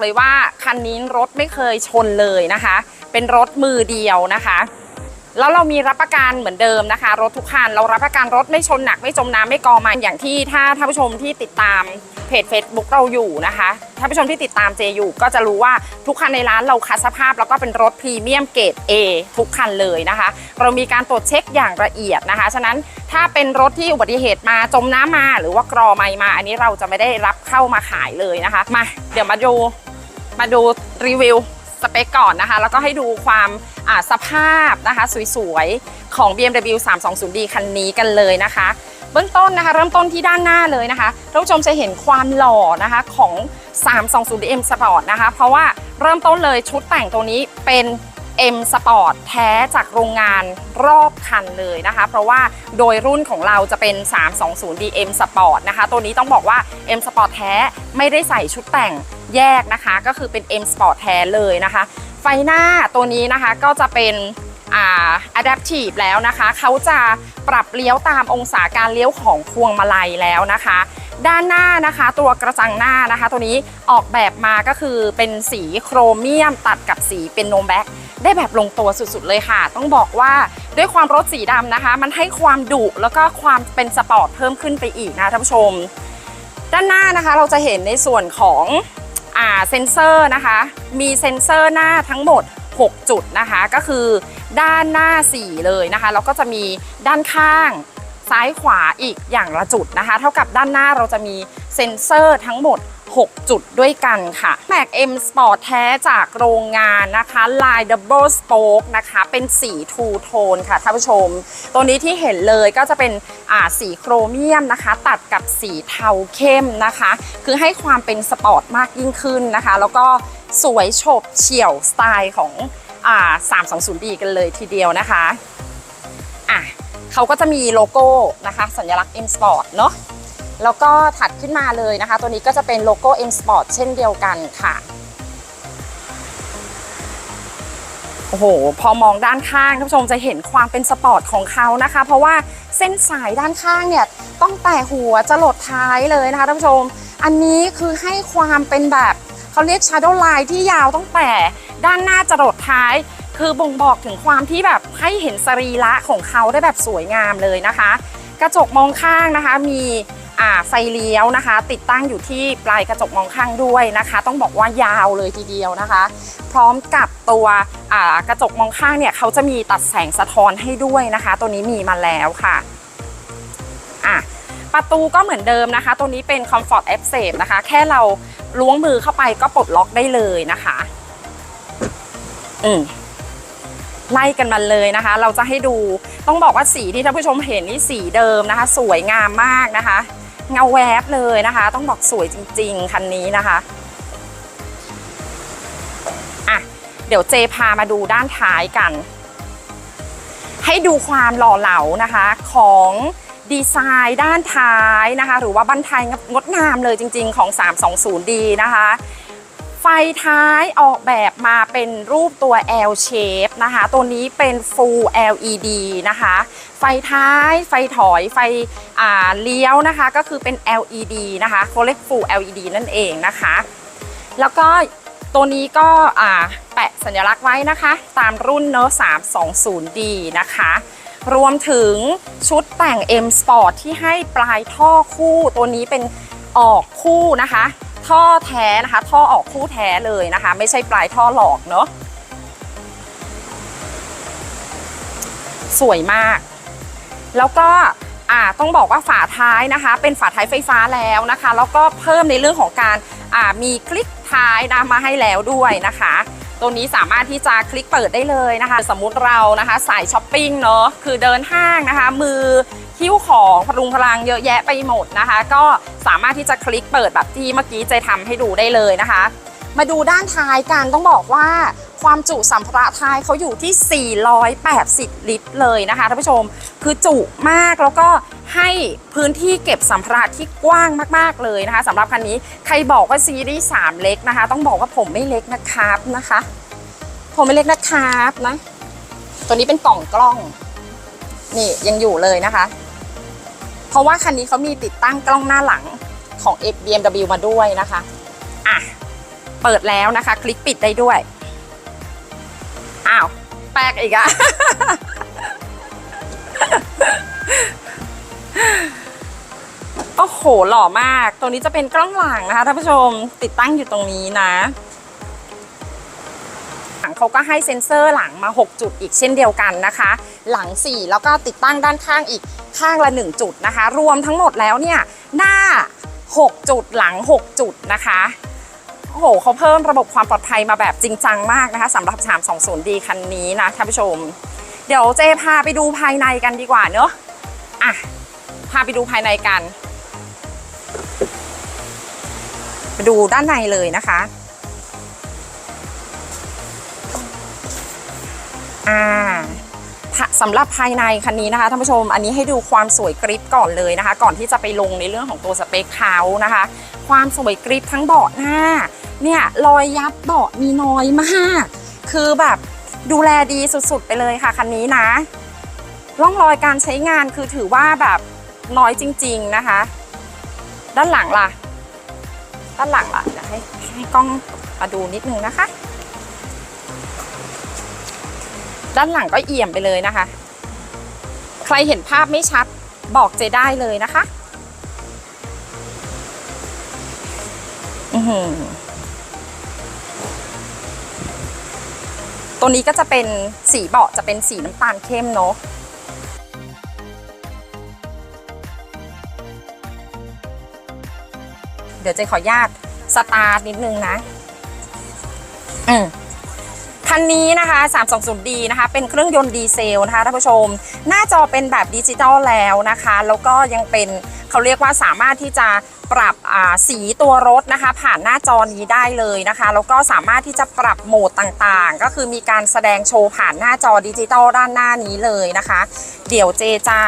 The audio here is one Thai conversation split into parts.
เลยว่าคันนี้รถไม่เคยชนเลยนะคะ เป็นรถมือเดียวนะคะแล้วเรามีรับประกันเหมือนเดิมนะคะ รถทุกคันเรารับประกันรถไม่ชนหนักไม่จมน้ำไม่กอมันอย่างที่ถ้าท่านผู้ชมที่ติดตามเพจ Facebook เราอยู่นะคะท่านผู้ชมที่ติดตามเจอยู่ก็จะรู้ว่าทุกคันในร้านเราคัดสภาพ แล้วก็เป็นรถพรีเมียมเกรด A ทุกคันเลยนะคะ เรามีการตรวจเช็คอย่างละเอียดนะคะ ฉะนั้นถ้าเป็นรถที่อุบัติเหตุมาจมน้ำมา หรือว่ากรอไม่มา อันนี้เราจะไม่ได้รับเข้ามาขายเลยนะคะ มาเดี๋ยวมาดู มาดูรีวิวสเปคก่อนนะคะ แล้วก็ให้ดูความาสภาพนะคะ สวยๆ ของ BMW 320D คันนี้กันเลยนะคะ เบื้องต้นนะคะ เริ่มต้นที่ด้านหน้าเลยนะคะท่านผู้ชมจะเห็นความหล่อนะคะของ 320D M Sport นะคะ เพราะว่าเริ่มต้นเลยชุดแต่งตัวนี้เป็น M Sport แท้จากโรงงานรอบคันเลยนะคะ เพราะว่าโดยรุ่นของเราจะเป็น 320D M Sport นะคะ ตัวนี้ต้องบอกว่า M Sport แท้ไม่ได้ใส่ชุดแต่ง แยกนะคะ ก็คือเป็น M Sport แท้เลยนะคะ ไฟหน้าตัวนี้นะคะก็จะเป็นอ่า adaptive แล้วนะคะ เขาจะปรับเลี้ยวตามองศาการเลี้ยวของพวงมาลัยแล้วนะคะ ด้านหน้านะคะ ตัวกระจังหน้านะคะ ตัวนี้ออกแบบมาก็คือเป็นสีโครเมียมตัดกับสีเป็นโนมแบ็กได้แบบลงตัวสุดๆเลยค่ะ ต้องบอกว่าด้วยความรถสีดำนะคะ มันให้ความดุแล้วก็ความเป็นสปอร์ตเพิ่มขึ้นไปอีกนะท่านผู้ชม ด้านหน้านะคะเราจะเห็นในส่วนของ เซ็นเซอร์นะคะ มีเซ็นเซอร์หน้าทั้งหมด 6 จุดนะคะ ก็คือด้านหน้า 4 เลยนะคะแล้วก็จะมีด้านข้างซ้ายขวาอีกอย่างละจุดนะคะ เท่ากับด้านหน้าเราจะมีเซ็นเซอร์ทั้งหมด 6 จุดด้วยกันค่ะ Mac M Sport แท้จากโรงงานนะคะลาย Double Spoke นะคะเป็นสีทูโทนค่ะท่านผู้ชม ตัวนี้ที่เห็นเลยก็จะเป็นสีโครเมียมนะคะ ตัดกับสีเทาเข้มนะคะ คือให้ความเป็นสปอร์ตมากยิ่งขึ้นนะคะ แล้วก็สวยโฉบเฉี่ยวสไตล์ของอ่า 320D กันเลยทีเดียวนะคะอะเขาก็จะมีโลโก้นะคะ สัญลักษณ์ M Sport เนอะ แล้วก็ถัดขึ้นมาเลยนะคะ ตัวนี้ก็จะเป็นโลโก้ M Sport เช่นเดียวกันค่ะโอ้โห พอมองด้านข้างท่านผู้ชมจะเห็นความเป็นสปอร์ตของเขานะคะ เพราะว่าเส้นสายด้านข้างเนี่ยต้องแต่หัวจะหลดท้ายเลยนะคะท่านผู้ชม อันนี้คือให้ความเป็นแบบเขาเรียก shadow line ที่ยาวต้องแต่ด้านหน้าจะหลดท้าย คือบ่งบอกถึงความที่แบบให้เห็นสรีระของเขาได้แบบสวยงามเลยนะคะ กระจกมองข้างนะคะมี ไฟเลี้ยวนะคะ ติดตั้งอยู่ที่ปลายกระจกมองข้างด้วยนะคะ ต้องบอกว่ายาวเลยทีเดียวนะคะ พร้อมกับตัวกระจกมองข้างเนี่ยเขาจะมีตัดแสงสะท้อนให้ด้วยนะคะ ตัวนี้มีมาแล้วค่ะอะประตูก็เหมือนเดิมนะคะ ตัวนี้เป็น Comfort F Safe นะคะ แค่เราล้วงมือเข้าไปก็ปลดล็อกได้เลยนะคะ อืมไล่กันมาเลยนะคะ เราจะให้ดูต้องบอกว่าสีที่ท่านผู้ชมเห็นนี่สีเดิมนะคะ สวยงามมากนะคะ เงาแวบเลยนะคะ ต้องบอกสวยจริง ๆ คันนี้นะคะอะเดี๋ยวเจพามาดูด้านท้ายกัน ให้ดูความหล่อเหลานะคะของดีไซน์ด้านท้ายนะคะ หรือว่าบันไทยงดงามเลยจริง ๆ ของ 320D นะคะไฟท้ายออกแบบมาเป็นรูปตัว L shape นะคะ ตัวนี้เป็น full LED นะคะ ไฟท้าย ไฟถอย ไฟอ่าเลี้ยวนะคะ ก็คือเป็น LED นะคะเขาเรียก full LED นั่นเองนะคะ แล้วก็ตัวนี้ก็อ่าแปะสัญลักษณ์ไว้นะคะ ตามรุ่นเนอะ 320D นะคะ รวมถึงชุดแต่ง M Sport ที่ให้ปลายท่อคู่ ตัวนี้เป็นออกคู่นะคะ ท่อแท้นะคะ ท่อออกคู่แท้เลยนะคะ ไม่ใช่ปลายท่อหลอกเนาะสวยมาก แล้วก็อ่าต้องบอกว่าฝาท้ายนะคะ เป็นฝาท้ายไฟฟ้าแล้วนะคะ แล้วก็เพิ่มในเรื่องของการอ่ามีคลิกท้ายนะมาให้แล้วด้วยนะคะ ตัวนี้สามารถที่จะคลิกเปิดได้เลยนะคะ สมมุติเรานะคะสายช้อปปิ้งเนาะคือเดินห้างนะคะ มือคิ้วของพรุงพลังเยอะแยะไปหมดนะคะ ก็สามารถที่จะคลิกเปิดแบบที่เมื่อกี้เจทำให้ดูได้เลยนะคะ มาดูด้านท้ายกันต้องบอกว่า ความจุสัมภาระท้ายเขาอยู่ที่ 480 ลิตรเลยนะคะท่านผู้ชม คือจุมากแล้วก็ให้พื้นที่เก็บสัมภาระที่กว้างมากๆเลยนะคะสำหรับคันนี้ใครบอกว่าซีรีส์3เล็กนะคะ ต้องบอกว่าผมไม่เล็กนะครับนะคะ ผมไม่เล็กนะครับนะ ตัวนี้เป็นกล่องกล้อง นี่ยังอยู่เลยนะคะ เพราะว่าคันนี้เขามีติดตั้งกล้องหน้าหลังของ BMW มาด้วยนะคะอะเปิดแล้วนะคะ คลิกปิดได้ด้วย อ้าว แปลกอีกอะโอ้โห หล่อมาก ตัวนี้จะเป็นกล้องหลังนะคะท่านผู้ชมติดตั้งอยู่ตรงนี้นะ หลังเขาก็ให้เซ็นเซอร์หลังมา 6 จุดอีกเช่นเดียวกันนะคะ หลัง 4 แล้วก็ติดตั้งด้านข้างอีกข้างละ 1 จุดนะคะ รวมทั้งหมดแล้วเนี่ย หน้า 6 จุดหลัง 6 จุดนะคะ โอ้โหเขาเพิ่มระบบความปลอดภัยมาแบบจริงจังมากนะคะสำหรับ 320D คันนี้นะท่านผู้ชม เดี๋ยวเจพาไปดูภายในกันดีกว่าเนอะอะพาไปดูภายในกันไปดูด้านในเลยนะคะอ่าถ้า สำหรับภายในคันนี้นะคะท่านผู้ชม อันนี้ให้ดูความสวยกริปก่อนเลยนะคะ ก่อนที่จะไปลงในเรื่องของตัวสเปคเขานะคะ ความสวยกริปทั้งเบาะหน้า เนี่ยรอยยับเบาะมีน้อยมาก คือแบบดูแลดีสุดๆ ไปเลยค่ะคันนี้นะ ร่องรอยการใช้งานคือถือว่าแบบน้อยจริง ๆนะคะ ด้านหลังล่ะ ด้านหลังล่ะเดี๋ยวให้ให้กล้องมาดูนิดนึงนะคะ ด้านหลังก็เอี่ยมไปเลยนะคะ ใครเห็นภาพไม่ชัดบอกเจได้เลยนะคะอือหือตัวนี้ก็จะเป็นสีเบาะจะเป็นสีน้ำตาลเข้มเนาะเดี๋ยวเจขออนุญาตสตาร์ทนิดนึงนะ อืม คันนี้นะคะ 320D นะคะ เป็นเครื่องยนต์ดีเซลนะคะท่านผู้ชม หน้าจอเป็นแบบดิจิตอลแล้วนะคะ แล้วก็ยังเป็นเขาเรียกว่าสามารถที่จะปรับสีตัวรถนะคะ ผ่านหน้าจอนี้ได้เลยนะคะ แล้วก็สามารถที่จะปรับโหมดต่างๆ ก็คือมีการแสดงโชว์ผ่านหน้าจอดิจิตอลด้านหน้านี้เลยนะคะ เดี๋ยวเจจะ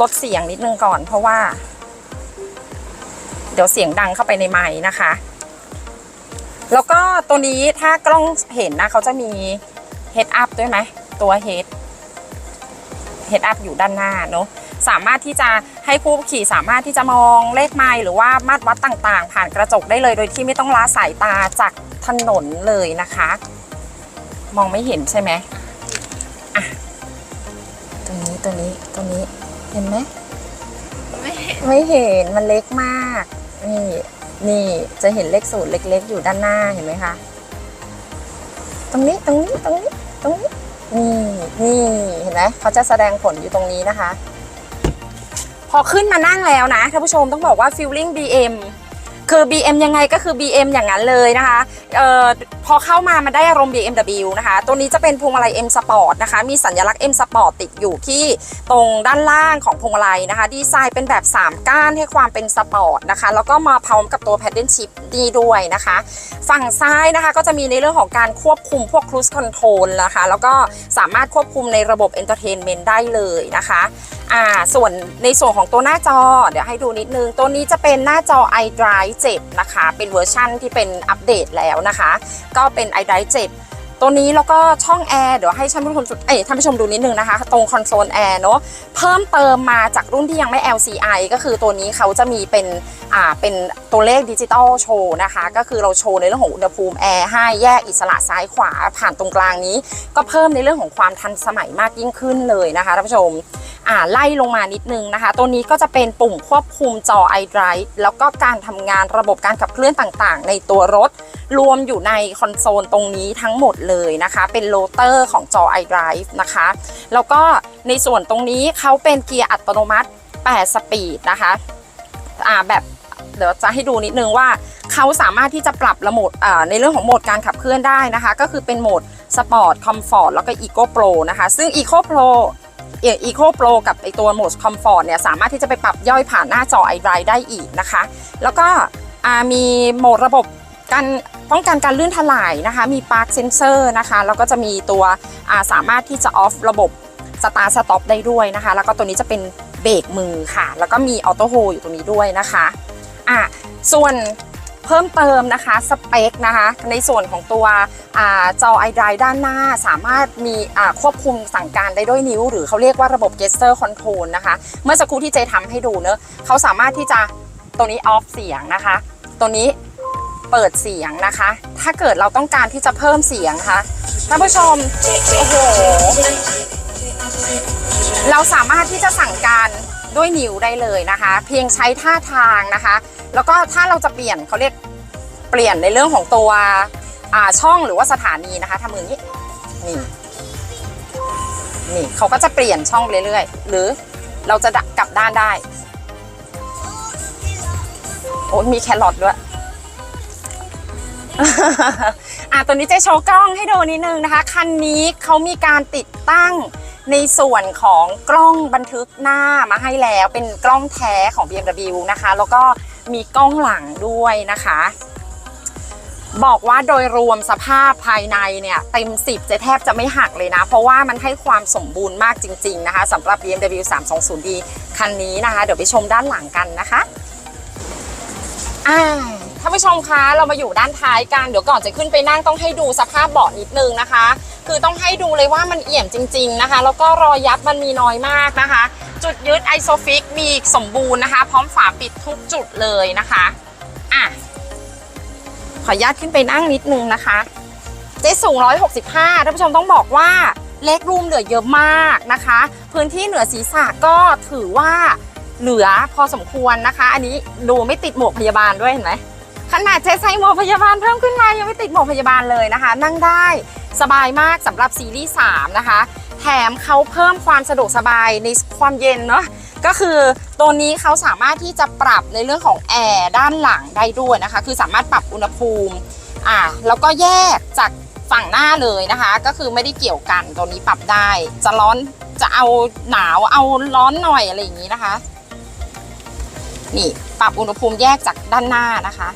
ลดเสียงนิดนึงก่อน เพราะว่า เดี๋ยวเสียงดังเข้าไปในไม้นะคะ แล้วก็ตัวนี้ถ้ากล้องเห็นนะเขาจะมี Head Up ด้วยไหมตัว Head Head Up อยู่ด้านหน้าเนอะสามารถที่จะให้ผู้ขี่สามารถที่จะมองเลขไมล์หรือว่ามาตรวัดต่างๆ ผ่านกระจกได้เลย โดยที่ไม่ต้องล้าสายตาจากถนนเลยนะคะ มองไม่เห็นใช่ไหมอะตัวนี้ตัวนี้ตัวนี้เห็นไหมไม่เห็นไม่เห็นมันเล็กมากนี่ นี่จะเห็นเลขศูนย์เล็ก ๆ อยู่ด้านหน้าเห็นไหมคะ ตรงนี้ตรงนี้ตรงนี้ตรงนี้นี่นี่เห็นไหมเขาจะแสดงผลอยู่ตรงนี้นะคะ พอขึ้นมานั่งแล้วนะท่านผู้ชมต้องบอกว่า feeling BM คือ BM ยังไงก็คือ BM อย่างนั้นเลยนะคะเอ่อพอเข้ามามันได้อารมณ์ BMW นะคะ ตัวนี้จะเป็นพวงมาลัย M Sport นะคะ มีสัญลักษณ์ M Sport ติดอยู่ที่ตรงด้านล่างของพวงมาลัยนะคะ ดีไซน์เป็นแบบ 3 ก้านให้ความเป็นสปอร์ตนะคะ แล้วก็มาพร้อมกับตัว Paddle Shift ดีด้วยนะคะ ฝั่งซ้ายนะคะก็จะมีในเรื่องของการควบคุมพวก Cruise Control นะคะ แล้วก็สามารถควบคุมในระบบ Entertainment ได้เลยนะคะ อ่าส่วนในส่วนของตัวหน้าจอ เดี๋ยวให้ดูนิดนึง ตัวนี้จะเป็นหน้าจอ iDrive 7 นะคะ เป็นเวอร์ชั่นที่เป็นอัปเดตแล้วนะคะ ก็เป็น iDrive 7 ตัวนี้แล้วก็ช่องแอร์เดี๋ยวให้ท่านผู้ชมเอ้ยท่านผู้ชมดูนิดนึงนะคะ ตรงคอนโซลแอร์เนาะเพิ่มเติมมาจากรุ่นที่ยังไม่ LCI ก็คือตัวนี้เขาจะมีเป็นอ่าเป็นตัวเลขดิจิตอลโชว์นะคะ ก็คือเราโชว์ในเรื่องของอุณหภูมิแอร์ให้แยกอิสระซ้ายขวาผ่านตรงกลางนี้ ก็เพิ่มในเรื่องของความทันสมัยมากยิ่งขึ้นเลยนะคะท่านผู้ชม อ่าไล่ลงมานิดนึงนะคะ ตัวนี้ก็จะเป็นปุ่มควบคุมจอ iDrive แล้วก็การทำงานระบบการขับเคลื่อนต่างๆ ในตัวรถ รวมอยู่ในคอนโซลตรงนี้ทั้งหมดเลยนะคะ เป็นโรเตอร์ของจอ iDrive นะคะ แล้วก็ในส่วนตรงนี้เขาเป็นเกียร์อัตโนมัติ 8 สปีดนะคะอ่าแบบเดี๋ยวจะให้ดูนิดนึงว่าเขาสามารถที่จะปรับระโหมดในเรื่องของโหมดการขับเคลื่อนได้นะคะ ก็คือเป็นโหมดสปอร์ตคอมฟอร์ตแล้วก็ Eco Pro นะคะ ซึ่งอีโคโปร กับไอตัวโหมดคอมฟอร์ตเนี่ยสามารถที่จะไปปรับย่อยผ่านหน้าจอ iDrive ได้อีกนะคะ แล้วก็มีโหมดระบบการป้องกันการลื่นถลายนะคะ มี Park Sensor นะคะแล้วก็จะมีตัวาสามารถที่จะออฟระบบสตาร์สต็อปได้ด้วยนะคะ แล้วก็ตัวนี้จะเป็นเบรกมือค่ะ แล้วก็มีออโต้โฮอยู่ตรงนี้ด้วยนะคะอะส่วน เพิ่มเติมนะคะสเปคนะคะในส่วนของตัวอจอ iDrive ด้านหน้าสามารถมีควบคุมสั่งการได้ด้วยนิ้ว หรือเขาเรียกว่าระบบ gesture control นะคะเมื่อสักครู่ที่เจทำให้ดูเนอะเขาสามารถที่จะตัวนี้ออฟเสียงนะคะ ตัวนี้เปิดเสียงนะคะ ถ้าเกิดเราต้องการที่จะเพิ่มเสียงค่ะท่านผู้ชมโอ้โหเราสามารถที่จะสั่งการด้วยนิ้วได้เลยนะคะ เพียงใช้ท่าทางนะคะ แล้วก็ถ้าเราจะเปลี่ยนเขาเรียกเปลี่ยนในเรื่องของตัวช่องหรือว่าสถานีนะคะทำมือนี้นี่นี่เขาก็จะเปลี่ยนช่องเรื่อยๆ หรือเราจะกลับด้านได้ โอ้มีแครอทด้วยอะตัวนี้เจะโชว์กล้องให้ดูนิดนึงนะคะ คันนี้เขามีการติดตั้งในส่วนของกล้องบันทึกหน้ามาให้แล้วเป็นกล้องแท้ของ BMW นะคะ แล้วก็ มีกล้องหลังด้วยนะคะ บอกว่าโดยรวมสภาพภายในเนี่ยเต็ม 10 จะแทบจะไม่หักเลยนะ เพราะว่ามันให้ความสมบูรณ์มากจริง ๆ นะคะสำหรับ BMW 320D คันนี้นะคะ เดี๋ยวไปชมด้านหลังกันนะคะอ่าท่านผู้ชมคะเรามาอยู่ด้านท้ายกัน เดี๋ยวก่อนจะขึ้นไปนั่งต้องให้ดูสภาพเบาะนิดนึงนะคะ คือต้องให้ดูเลยว่ามันเอี่ยมจริง ๆนะคะ แล้วก็รอยยับมันมีน้อยมากนะคะ จุดยึดไอโซฟิกมีสมบูรณ์นะคะ พร้อมฝาปิดทุกจุดเลยนะคะอะขออนุญาตขึ้นไปนั่งนิดนึงนะคะเจ๊สูง 165ท่านผู้ชมต้องบอกว่าเล็กรูมเหลือเยอะมากนะคะ พื้นที่เหนือศีรษะก็ถือว่าเหลือพอสมควรนะคะ อันนี้ดูไม่ติดหมวกพยาบาลด้วยเห็นไหมขนาดเจ๊ใส่หมวกพยาบาลเพิ่มขึ้นมายังไม่ติดหมวกพยาบาลเลยนะคะ นั่งได้ สบายมากสำหรับซีรีส์3นะคะ แถมเขาเพิ่มความสะดวกสบายในความเย็นเนาะก็คือตัวนี้เขาสามารถที่จะปรับในเรื่องของแอร์ด้านหลังได้ด้วยนะคะ คือสามารถปรับอุณหภูมิอ่าแล้วก็แยกจากฝั่งหน้าเลยนะคะ ก็คือไม่ได้เกี่ยวกันตัวนี้ปรับได้ จะร้อนจะเอาหนาวเอาร้อนหน่อยอะไรอย่างนี้นะคะ นี่ปรับอุณหภูมิแยกจากด้านหน้านะคะ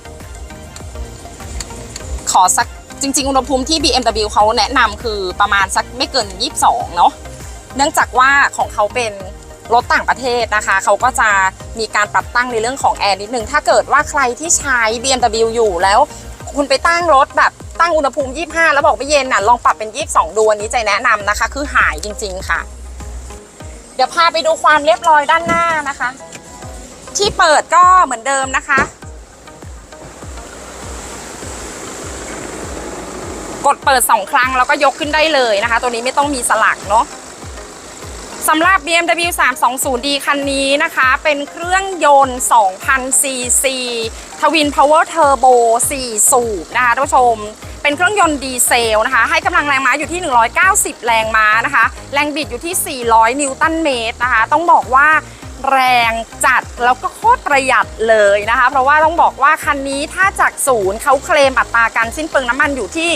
ขอสัก จริง ๆ อุณหภูมิที่ BMW เขาแนะนำคือประมาณสักไม่เกิน 22 เนาะเนื่องจากว่าของเขาเป็นรถต่างประเทศนะคะ เขาก็จะมีการปรับตั้งในเรื่องของแอร์นิดนึง ถ้าเกิดว่าใครที่ใช้ BMW อยู่แล้ว คุณไปตั้งรถแบบตั้งอุณหภูมิ 25 แล้วบอกไม่เย็นน่ะลองปรับเป็น 22 ดูอันนี้ใจแนะนำนะคะ คือหายจริง ๆ ค่ะ เดี๋ยวพาไปดูความเรียบร้อยด้านหน้านะคะ ที่เปิดก็เหมือนเดิมนะคะ กดเปิด 2 ครั้งแล้วก็ยกขึ้นได้เลยนะคะ ตัวนี้ไม่ต้องมีสลักเนาะสำหรับ BMW 320D คันนี้นะคะ เป็นเครื่องยนต์ 2,000 cc ทวินพาวเวอร์เทอร์โบ4สูบนะคะท่านผู้ชม เป็นเครื่องยนต์ดีเซลนะคะ ให้กำลังแรงม้าอยู่ที่ 190 แรงม้านะคะ แรงบิดอยู่ที่ 400 นิวตันเมตรนะคะ ต้องบอกว่า แรงจัดแล้วก็โคตรประหยัดเลยนะคะ เพราะว่าต้องบอกว่าคันนี้ถ้าจากศูนย์เขาเคลมอัตราการสิ้นเปลืองน้ำมันอยู่ที่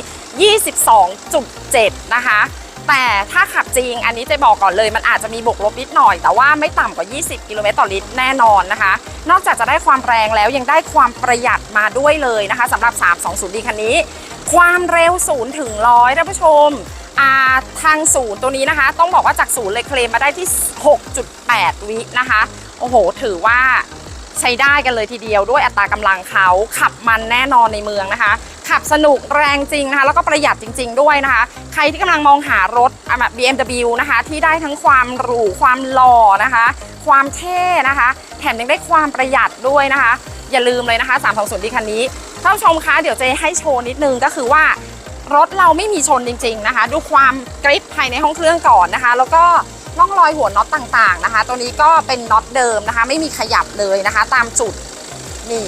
22.7 นะคะ แต่ถ้าขับจริงอันนี้จะบอกก่อนเลย มันอาจจะมีบวกลบนิดหน่อย แต่ว่าไม่ต่ำกว่า 20 กิโลเมตรต่อลิตรแน่นอนนะคะ นอกจากจะได้ความแรงแล้วยังได้ความประหยัดมาด้วยเลยนะคะสำหรับ 320D คันนี้ ความเร็วศูนย์ถึงร้อยท่านผู้ชม ทางศูนย์ตัวนี้นะคะ ต้องบอกว่าจากศูนย์เลยเคลมมาได้ที่ 6.8 วินะคะ โอ้โห ถือว่าใช้ได้กันเลยทีเดียวด้วยอัตรากำลังเขาขับมันแน่นอนในเมืองนะคะ ขับสนุกแรงจริงนะคะ แล้วก็ประหยัดจริง ๆ ด้วยนะคะ ใครที่กำลังมองหารถอะแบบ BMW นะคะ ที่ได้ทั้งความหรูความหล่อนะคะ ความเท่นะคะ แถมยังได้ความประหยัดด้วยนะคะ อย่าลืมเลยนะคะ 320D คันนี้ท่านผู้ชมคะเดี๋ยวเจให้โชว์นิดนึงก็คือว่า รถเราไม่มีชนจริง ๆนะคะ ดูความกริปภายในห้องเครื่องก่อนนะคะ แล้วก็ร่องรอยหัวน็อตต่างๆนะคะ ตัวนี้ก็เป็นน็อตเดิมนะคะ ไม่มีขยับเลยนะคะ ตามจุดนี่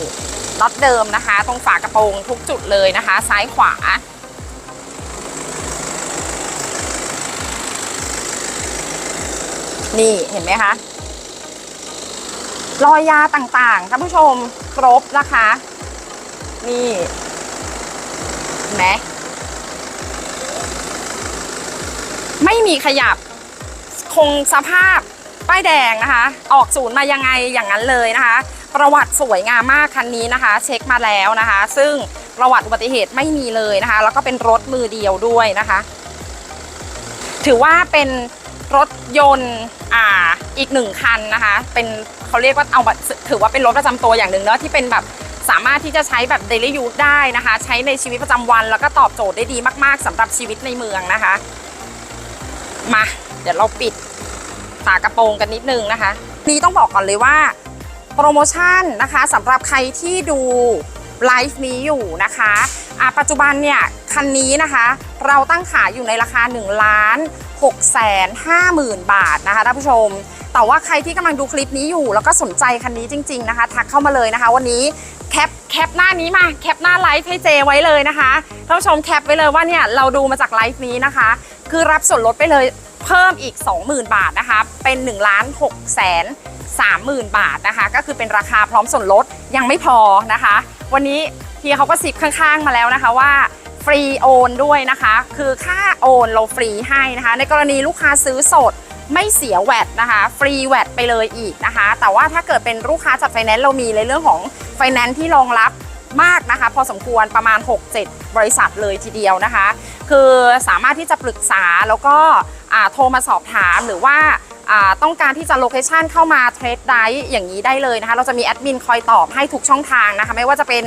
น็อตเดิมนะคะ ตรงฝากระโปรงทุกจุดเลยนะคะ ซ้ายขวา นี่เห็นไหมคะรอยยาต่างๆท่านผู้ชมครบนะคะ นี่เห็นไหม ไม่มีขยับคงสภาพป้ายแดงนะคะ ออกศูนย์มายังไงอย่างนั้นเลยนะคะ ประวัติสวยงามมากคันนี้นะคะ เช็คมาแล้วนะคะ ซึ่งประวัติอุบัติเหตุไม่มีเลยนะคะ แล้วก็เป็นรถมือเดียวด้วยนะคะ ถือว่าเป็นรถยนต์อ่าอีกหนึ่งคันนะคะ เป็นเขาเรียกว่าเอาถือว่าเป็นรถประจำตัวอย่างหนึ่งเนาะที่เป็นแบบสามารถที่จะใช้แบบ daily use ได้นะคะ ใช้ในชีวิตประจำวันแล้วก็ตอบโจทย์ได้ดีมาก ๆสำหรับชีวิตในเมืองนะคะ มา เดี๋ยวเราปิดฝากระโปรงกันนิดนึงนะคะ นี่ต้องบอกก่อนเลยว่า โปรโมชั่นนะคะสำหรับใครที่ดูไลฟ์นี้อยู่นะคะอาปัจจุบันเนี่ยคันนี้นะคะ เราตั้งขายอยู่ในราคา1ล้าน6แสน5หมื่นบาทนะคะท่านผู้ชม แต่ว่าใครที่กำลังดูคลิปนี้อยู่ แล้วก็สนใจคันนี้จริง ๆนะคะ ทักเข้ามาเลยนะคะ วันนี้แคปแคปหน้านี้มาแคปหน้าไลฟ์ให้เจไว้เลยนะคะท่านผู้ชมแคปไว้เลยว่าเนี่ยเราดูมาจากไลฟ์นี้นะคะ คือรับส่วนลดไปเลยเพิ่มอีก 20,000 บาทนะคะ เป็น1ล้าน6แสน30,000 บาทนะคะ ก็คือเป็นราคาพร้อมส่วนลดยังไม่พอนะคะ วันนี้พี่เขาก็สิบข้างๆมาแล้วนะคะว่าฟรีโอนด้วยนะคะ คือค่าโอนเราฟรีให้นะคะ ในกรณีลูกค้าซื้อสดไม่เสียแวดนะคะ ฟรีแวดไปเลยอีกนะคะ แต่ว่าถ้าเกิดเป็นลูกค้าจัดไฟแนนซ์เรามีในเรื่องของไฟแนนซ์ที่รองรับมากนะคะ พอสมควรประมาณ 6-7 บริษัทเลยทีเดียวนะคะ คือสามารถที่จะปรึกษาแล้วก็โทรมาสอบถามหรือว่าต้องการที่จะโลเคชันเข้ามาเทรดได้อย่างนี้ได้เลยนะคะ เราจะมีแอดมินคอยตอบให้ทุกช่องทางนะคะ ไม่ว่าจะเป็น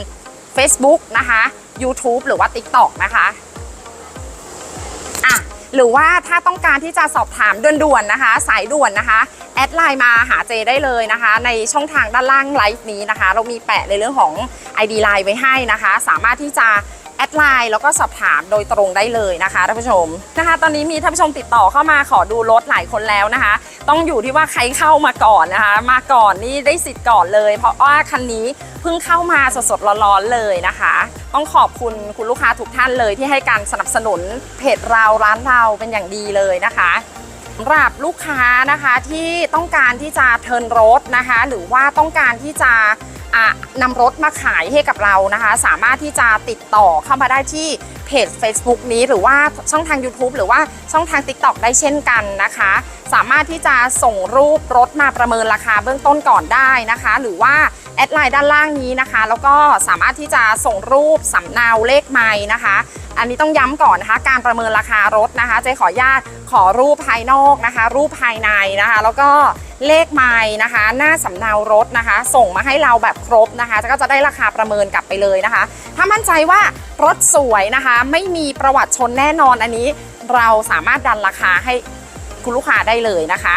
Facebook นะคะ YouTube หรือว่า TikTok นะคะอะหรือว่าถ้าต้องการที่จะสอบถามด่วนๆนะคะ สายด่วนนะคะแอดไลน์มาหาเจได้เลยนะคะ ในช่องทางด้านล่างไลฟ์นี้นะคะ เรามีแปะในเรื่องของ ID ไลน์ไว้ให้นะคะ สามารถที่จะ แอดไลน์แล้วก็สอบถามโดยตรงได้เลยนะคะท่านผู้ชมนะคะ ตอนนี้มีท่านผู้ชมติดต่อเข้ามาขอดูรถหลายคนแล้วนะคะ ต้องอยู่ที่ว่าใครเข้ามาก่อนนะคะ มาก่อนนี่ได้สิทธิ์ก่อนเลย เพราะว่าคันนี้เพิ่งเข้ามาสดๆร้อนๆเลยนะคะ ต้องขอบคุณคุณลูกค้าทุกท่านเลยที่ให้การสนับสนุนเพจเราร้านเราเป็นอย่างดีเลยนะคะสำหรับลูกค้านะคะที่ต้องการที่จะเทิร์นรถนะคะ หรือว่าต้องการที่จะ นำรถมาขายให้กับเรานะคะ สามารถที่จะติดต่อเข้ามาได้ที่เพจ Facebook นี้หรือว่าช่องทาง YouTube หรือว่าช่องทาง TikTok ได้เช่นกันนะคะ สามารถที่จะส่งรูปรถมาประเมินราคาเบื้องต้นก่อนได้นะคะ หรือว่าแอดไลน์ด้านล่างนี้นะคะ แล้วก็สามารถที่จะส่งรูปสำเนาเลขไม้นะคะ อันนี้ต้องย้ำก่อนนะคะ การประเมินราคารถนะคะเจ๊ขออนุญาตขอรูปภายนอกนะคะ รูปภายในนะคะ แล้วก็ เลขไม้นะคะ หน้าสำเนารถนะคะ ส่งมาให้เราแบบครบนะคะก็จะได้ราคาประเมินกลับไปเลยนะคะ ถ้ามั่นใจว่ารถสวยนะคะ ไม่มีประวัติชนแน่นอนอันนี้ เราสามารถดันราคาให้คุณลูกค้าได้เลยนะคะ